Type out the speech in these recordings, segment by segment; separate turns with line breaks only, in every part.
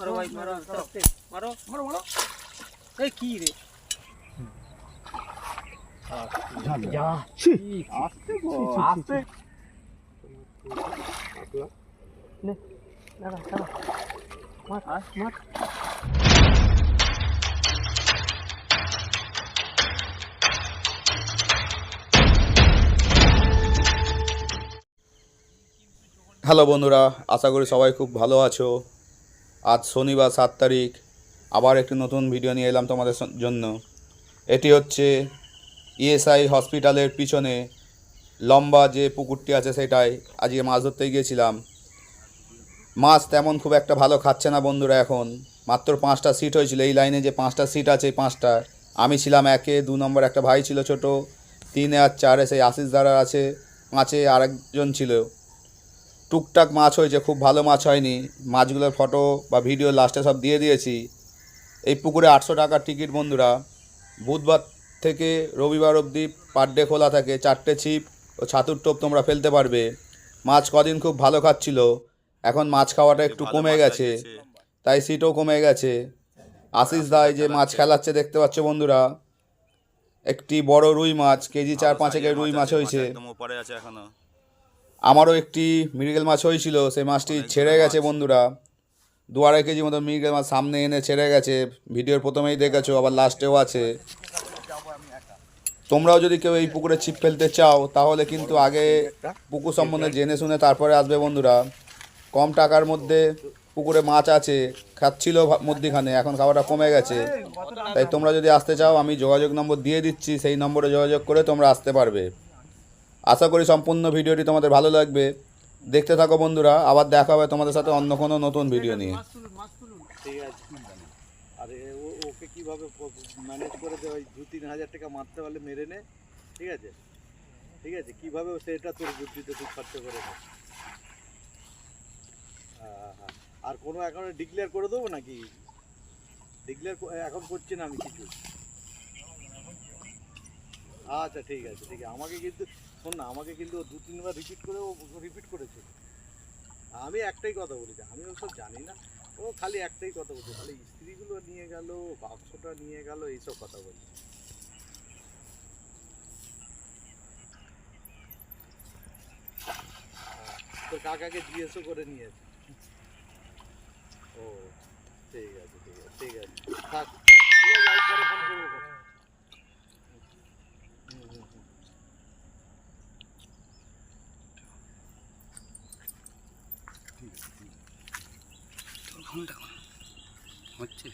মারো ভাই মারো আস্তে আস্তে। মারো মারো মারো। এই কি রে?
আস্তে বল।
আস্তে নে দাঁড়া দাঁড়া মার মার।
হ্যালো বন্ধুরা আশা করি সবাই খুব ভালো আছো। আজ শনিবার সাত তারিখ। আবার একটি নতুন ভিডিও নিয়ে এলাম তোমাদের জন্য। এটি হচ্ছে ইএসআই হসপিটালের পিছনে লম্বা যে পুকুরটি আছে সেটাই আজকে মাছ ধরতে গিয়েছিলাম। মাছ তেমন খুব একটা ভালো খাচ্ছে না বন্ধুরা এখন। মাত্র পাঁচটা সিট হয়েছিল। এই লাইনে যে পাঁচটা সিট আছে এই পাঁচটা। আমি ছিলাম একে, দু নম্বর একটা ভাই ছিল ছোট, তিনে আর চারে সেই আশিস দ্বারা আছে, পাঁচে আরেকজন ছিল। টুকটাক মাছ হয়েছে খুব ভালো মাছ হয়নি। মাছগুলোর ফটো বা ভিডিও লাস্টে সব দিয়ে দিয়েছি। এই পুকুরে আটশো টাকার টিকিট বন্ধুরা। বুধবার থেকে রবিবার অবধি পার ডে খোলা থাকে চারটে ছিপ ও ছাতুর টোপ তোমরা ফেলতে পারবে। মাছ কদিন খুব ভালো খাচ্ছিল। এখন মাছ খাওয়াটা একটু কমে গেছে। তাই সিটও কমে গেছে। আশিস দায় যে মাছ খেলাচ্ছে দেখতে পাচ্ছ বন্ধুরা। একটি বড় রুই মাছ কেজি চার পাঁচেকের রুই মাছ হয়েছে
একদম ওপারে আছে এখনও
আমারও একটি মৃগেল মাছ হয়েছিল সেই মাছটি ছেড়ে গেছে বন্ধুরা। দু আড়াই কেজি মতো মৃগেল মাছ সামনে এনে ছেড়ে গেছে। ভিডিওর প্রথমেই দেখেছ আবার লাস্টেও আছে। তোমরাও যদি কেউ এই পুকুরে ছিপ ফেলতে চাও তাহলে কিন্তু আগে পুকুর সম্বন্ধে জেনে শুনে তারপরে আসবে বন্ধুরা। কম টাকার মধ্যে পুকুরে মাছ আছে খাচ্ছিল মধ্যিখানে এখন খাওয়াটা কমে গেছে। তাই তোমরা যদি আসতে চাও আমি যোগাযোগ নম্বর দিয়ে দিচ্ছি সেই নম্বরে যোগাযোগ করে তোমরা আসতে পারবে। আশা করি সম্পূর্ণ ভিডিওটি তোমাদের ভালো লাগবে। দেখতে থাকো বন্ধুরা আবার দেখা হবে তোমাদের সাথে অন্য কোনো নতুন ভিডিও নিয়ে।
ঠিক আছে। আর এ- ও- ওকে কীভাবে ম্যানেজ করে দেয়? ওই দু তিন হাজার টাকা মারতে পারলে মেরে নে। ঠিক আছে? ঠিক আছে? কীভাবে সেটা তোর বুদ্ধিতে তুই খরচ করে নে হ্যাঁ, হ্যাঁ। আর কোনো এখন ডিক্লেয়ার করে দেবো নাকি? ডিক্লেয়ার এখন করছি না আমি কিছু। আচ্ছা ঠিক আছে ঠিক আছে। আমাকে কিন্তু শোন না, আমাকে কিন্তু দু তিনবার রিপিট করে ও রিপিট করেছে। আমি একটাই কথা বলেছি আমি ওসব জানি না। ও খালি একটাই কথা বলছে, খালি স্ত্রীগুলো নিয়ে গেল বাক্সটা নিয়ে গেল, এইসব কথা বলছে। তো কাকাকে জিজ্ঞেসও করে নিয়েছে ও, ঠিক আছে ঠিক আছে ঠিক আছে। থাক, ঠিক আছে
হচ্ছে?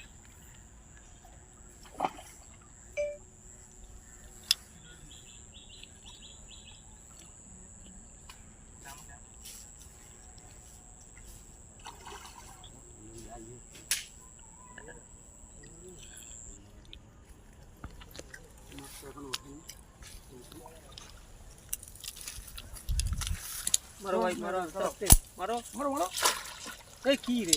মারো ভাই মারো মারো মারো মারো। এই কি রে?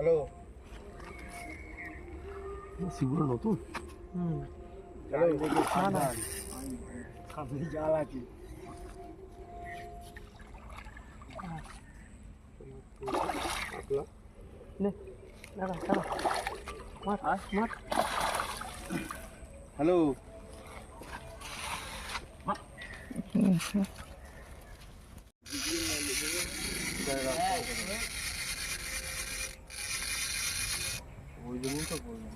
হ্যালো
না না নে দাঁড়া দাঁড়া মার মার
হ্যালো ওই জন্যই তো বললাম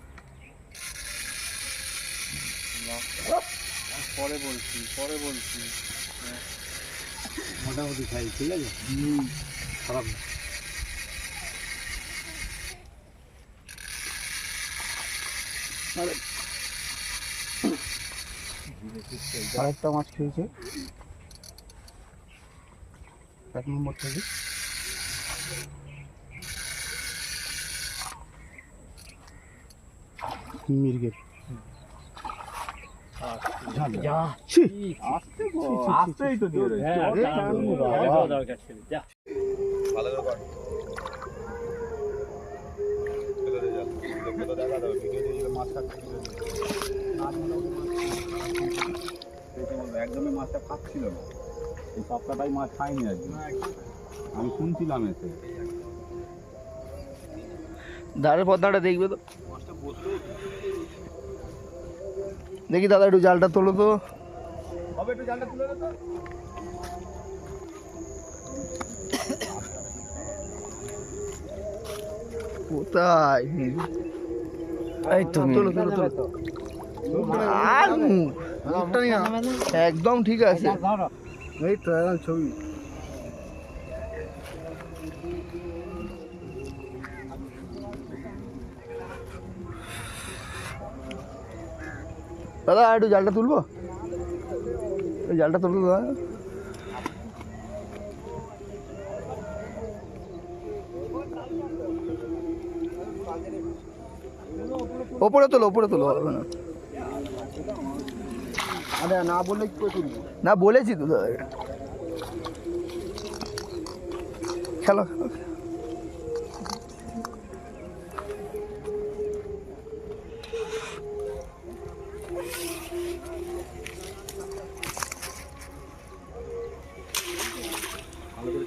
পরে বলছি পরে বলছি। মোটামুটি খাই ঠিক আছে? খারাপ না।
আরেকটা মাছ খেয়েছে। এক নম্বর থেকে মির্গের
যা
ছি
আসতেই তো নিয়ে রয়েছে
হ্যাঁ
বাবা।
দরকার ছিল যা
ভালো করে কর ফেলে দে জাল। লোককে তো দেখা যাবে, ভিডিও দিয়ে দিলে মাছ কাটতে কি করবে? দেখে বলবে, একদমই মাছটা খাচ্ছিল না। এই সপ্তাহটাই মাছ খায়নি আজকে আমি শুনছিলাম এসে।
ধারের পদ্মাটা দেখবে তো? দেখি দাদা একটু জালটা তোলো তো।
হবে একটু জালটা তুলে দে তো।
কোথায়? এই তো তোলো তোলো তোলো। আর। একদম ঠিক আছে। এই তো ছবি। দাদা একটু জালটা তুলবো? এই জালটা তুলবো দাদা। ওপরে তোলো ওপরে তোলো না। বললে না বলেছি তো দাদা। খেলো।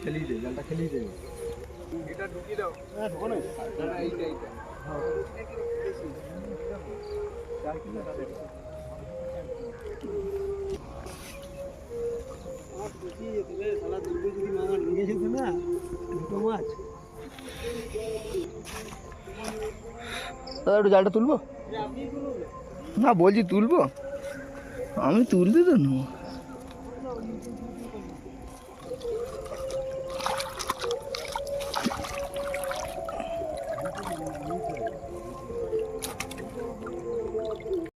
খেলো
দে জালটা খেলিয়ে দে।
দাদা একটু জালটা তুলবো? না বলছি তুলবো। আমি তুলতে তো নেব।